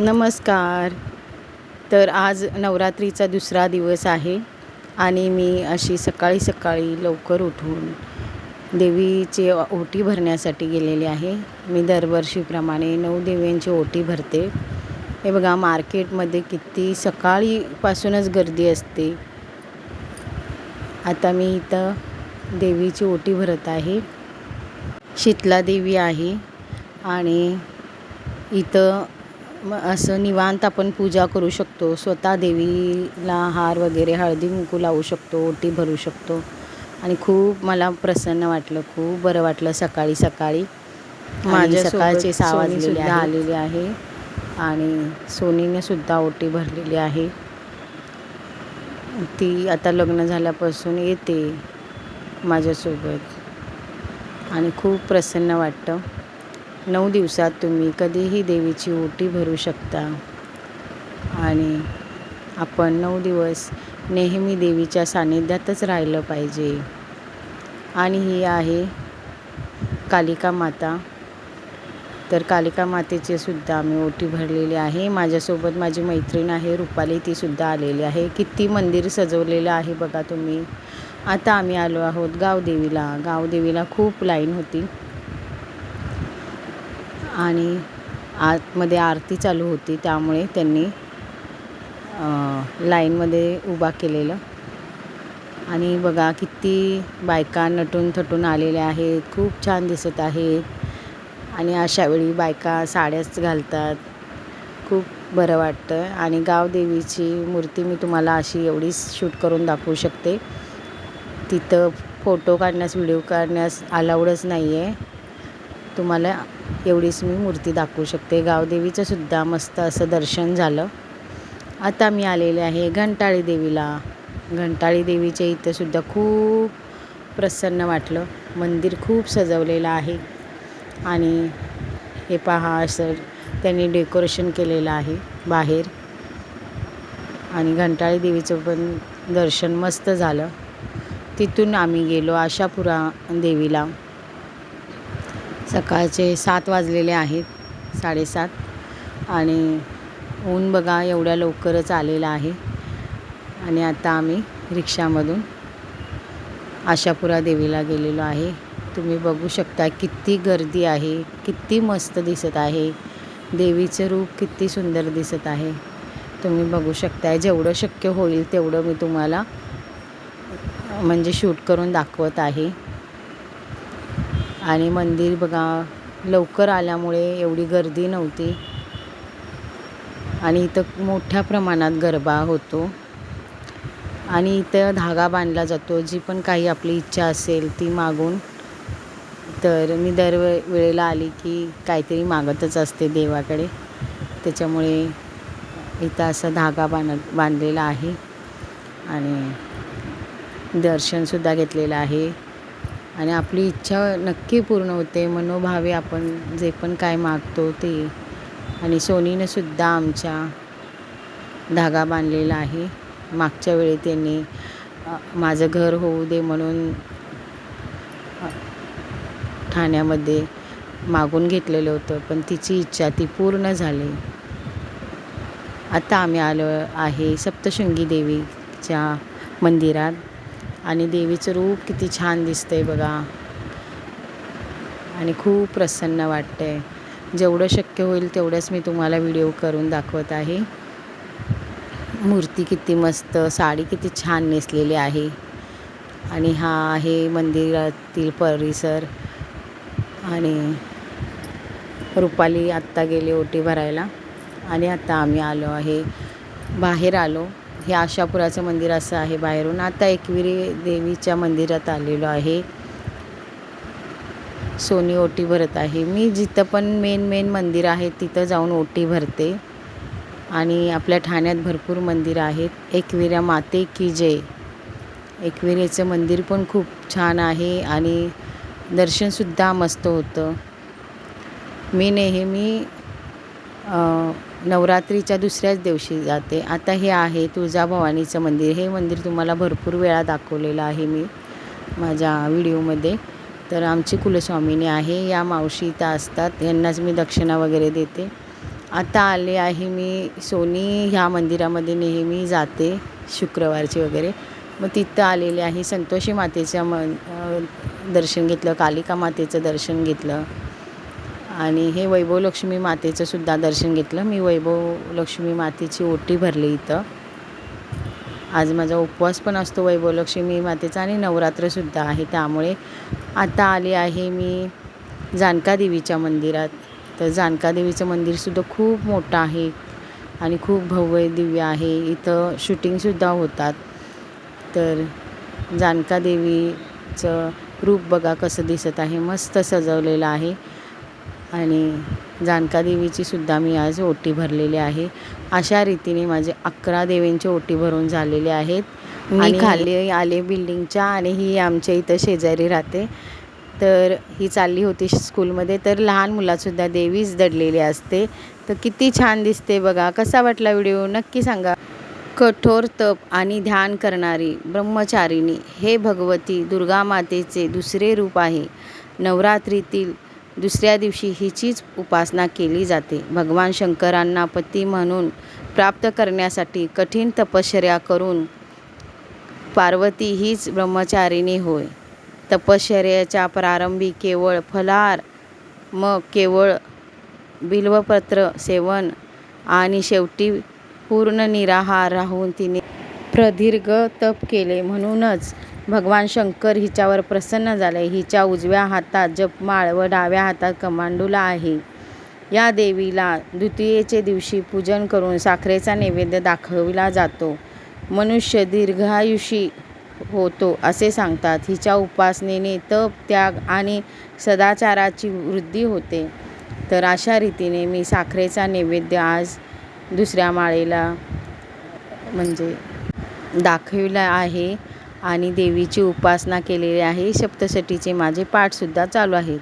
नमस्कार. तर आज नवरात्रीचा दुसरा दिवस आहे आणि मी अशी सकाळी सकाळी लवकर उठून देवीची ओटी भरण्यासाठी गेलेली आहे. मी दरवर्षीप्रमाणे नऊ देवींची ओटी भरते. हे बघा मार्केटमध्ये किती सकाळीपासूनच गर्दी असते. आता मी इथं देवीची ओटी भरत आहे. शीतला देवी आहे आणि इथं म असं निवांत आपण पूजा करू शकतो. स्वतः देवीला हार वगैरे हळदी कुंकू लावू शकतो ओटी भरू शकतो. आणि खूप मला प्रसन्न वाटलं खूप बरं वाटलं सकाळी सकाळी. माझ्या सकाळचे सहा वाजलेले आलेले आहे. आणि सोनीने सुद्धा ओटी भरलेली आहे. ती आता लग्न झाल्यापासून येते माझ्यासोबत. आणि खूप प्रसन्न वाटतं. नऊ दिवसात तुम्ही कधीही देवीची ओटी भरू शकता. आणि आपण नऊ दिवस नेहमी देवीच्या सान्निध्यातच राहिलं पाहिजे. आणि ही आहे कालिका माता. तर कालिका मातेचे सुद्धा आम्ही ओटी भरलेली आहे. माझ्यासोबत माझी मैत्रीण आहे रुपाली तीसुद्धा आलेली आहे. किती मंदिर सजवलेलं आहे बघा तुम्ही. आता आम्ही आलो आहोत गावदेवीला. गावदेवीला खूप लाईन होती. आणि आतमध्ये आरती चालू होती त्यामुळे त्यांनी लाईनमध्ये उभा केलेलं. आणि बघा किती बायका नटून थटून आलेल्या आहेत खूप छान दिसत आहेत आणि अशावेळी बायका साड्याच घालतात. खूप बरं वाटतं. आणि गावदेवीची मूर्ती मी तुम्हाला अशी एवढीच शूट करून दाखवू शकते. तिथं फोटो काढण्यास व्हिडिओ काढण्यास अलाउडच नाही आहे तुम्हाला एवढीच मी मूर्ती दाखवू शकते. गावदेवीचं सुद्धा मस्त असं दर्शन झालं. आता मी आलेले आहे घंटाळी देवीला. घंटाळी देवीच्या इथं सुद्धा खूप प्रसन्न वाटलं. मंदिर खूप सजवलेलं आहे. आणि हे पहा असं त्यांनी डेकोरेशन केलेलं आहे बाहेर. आणि घंटाळी देवीचं पण दर्शन मस्त झालं. तिथून आम्ही गेलो आशापुरा देवीला. सकाळचे सात वाजलेले आहेत साडेसात. आणि ऊन बघा एवढ्या लवकरच आलेलं आहे. आणि आता आम्ही रिक्षामधून आशापुरा देवीला गेलेलो आहे. तुम्ही बघू शकता किती गर्दी आहे किती मस्त दिसत आहे. देवीचं रूप किती सुंदर दिसत आहे. तुम्ही बघू शकताय जेवढं शक्य होईल तेवढं मी तुम्हाला म्हणजे शूट करून दाखवत आहे. आणि मंदिर बघा लवकर आल्यामुळे एवढी गर्दी नव्हती. आणि इथं मोठ्या प्रमाणात गरबा होतो. आणि इथं धागा बांधला जातो. जी पण काही आपली इच्छा असेल ती मागून. तर मी दरवे वेळेला आली की काहीतरी मागतच असते देवाकडे. त्याच्यामुळे इथं असा धागा बांध बांधलेला आहे. आणि दर्शनसुद्धा घेतलेलं आहे. आणि आपली इच्छा नक्की पूर्ण होते. मनोभावे आपण जे पण काय मागतो ते. आणि सोनीनंसुद्धा आमच्या धागा बांधलेला आहे. मागच्या वेळी त्यांनी माझं घर होऊ दे म्हणून ठाण्यामध्ये मागून घेतलेलं होतं. पण तिची इच्छा ती पूर्ण झाली. आता आम्ही आलो आहे सप्तशृंगी देवीच्या मंदिरात. आणि देवीचं रूप किती छान दिसतंय बघा. आणि खूप प्रसन्न वाटतं आहे जेवढं शक्य होईल तेवढंच मी तुम्हाला व्हिडिओ करून दाखवत आहे. मूर्ती किती मस्त साडी किती छान नेसलेली आहे. आणि हा आहे मंदिरातील परिसर. आणि रुपाली आत्ता गेली ओटी भरायला. आणि आता आम्ही आलो आहे बाहेर आलो. हे आशापुराचं मंदिर असं आहे बाहेरून. आता एकविरी देवीच्या मंदिरात आलेलो आहे. सोनी ओटी भरत आहे. मी जिथं पण मेन मेन मंदिर आहे तिथं जाऊन ओटी भरते. आणि आपल्या ठाण्यात भरपूर मंदिरं आहेत. एकविरा माते की जय. एकविरेचं मंदिर पण खूप छान आहे आणि दर्शनसुद्धा मस्त होतं. मी नेहमी नवरात्रीच्या दुसऱ्याच दिवशी जाते. आता हे आहे तुळजाभवानीचं मंदिर. हे मंदिर तुम्हाला भरपूर वेळा दाखवलेलं आहे मी माझ्या व्हिडिओमध्ये. तर आमची कुलस्वामिनी आहे. या मावशी इथं असतात. यांनाच मी दक्षिणा वगैरे देते. आता आले आहे मी सोनी. ह्या मंदिरामध्ये नेहमी जाते शुक्रवारची वगैरे. मग तिथं आलेले आहे संतोषी मातेच्या म दर्शन घेतलं कालिका मातेचं दर्शन घेतलं. आणि हे वैभव लक्ष्मी मातेचं सुद्धा दर्शन घेतलं. मी वैभव लक्ष्मी मातेची ओटी भरली इथं. आज माझा उपवास पण असतो वैभव लक्ष्मी मातेचा आणि नवरात्रसुद्धा आहे. त्यामुळे आता आले आहे मी जानका देवीच्या मंदिरात. तर जानका देवीचं मंदिरसुद्धा खूप मोठं आहे आणि खूप भव्य दिव्य आहे. इथं शूटिंगसुद्धा होतात. तर जानका देवीचं रूप बघा कसं दिसत आहे. मस्त सजवलेलं आहे. आणि जानका देवीची सुद्धा मी आज ओटी भरलेली आहे. अशा रीतीने माझे अकरा देवींचे ओटी भरून झालेले आहेत. मी खाली आले बिल्डिंगच्या आणि ही आमच्या इथं शेजारी राहते. तर ही चालली होती स्कूलमध्ये. तर लहान मुलातसुद्धा देवीच दडलेली असते. तर किती छान दिसते बघा. कसा वाटला व्हिडिओ? नक्की सांगा. कठोर तप आणि ध्यान करणारी ब्रह्मचारिणी हे भगवती दुर्गा मातेचे दुसरे रूप आहे. नवरात्रीतील दुसऱ्या दिवशी हिचीच उपासना केली जाते. भगवान शंकरांना पती म्हणून प्राप्त करण्यासाठी कठीण तपश्चर्या करून पार्वती हीच ब्रह्मचारिणी होय. तपश्चर्याच्या प्रारंभी केवळ फलार मग केवळ बिल्वपत्र सेवन आणि शेवटी पूर्ण निराहार राहून तिने प्रदीर्घ तप केले. म्हणूनच भगवान शंकर हिच्यावर प्रसन्न झाले. हिच्या उजव्या हातात जपमाळ व डाव्या हातात कमांडूला आहे. या देवीला द्वितीयेचे दिवशी पूजन करून साखरेचा नैवेद्य दाखविला जातो. मनुष्य दीर्घायुषी होतो असे सांगतात. हिच्या उपासनेने तप त्याग आणि सदाचाराची वृद्धी होते. तर अशा रीतीने मी साखरेचा नैवेद्य आज दुसऱ्या माळेला म्हणजे दाखविला आहे आणि देवीची उपासना केलेली आहे. सप्तशतीचे माझे पाठसुद्धा चालू आहेत.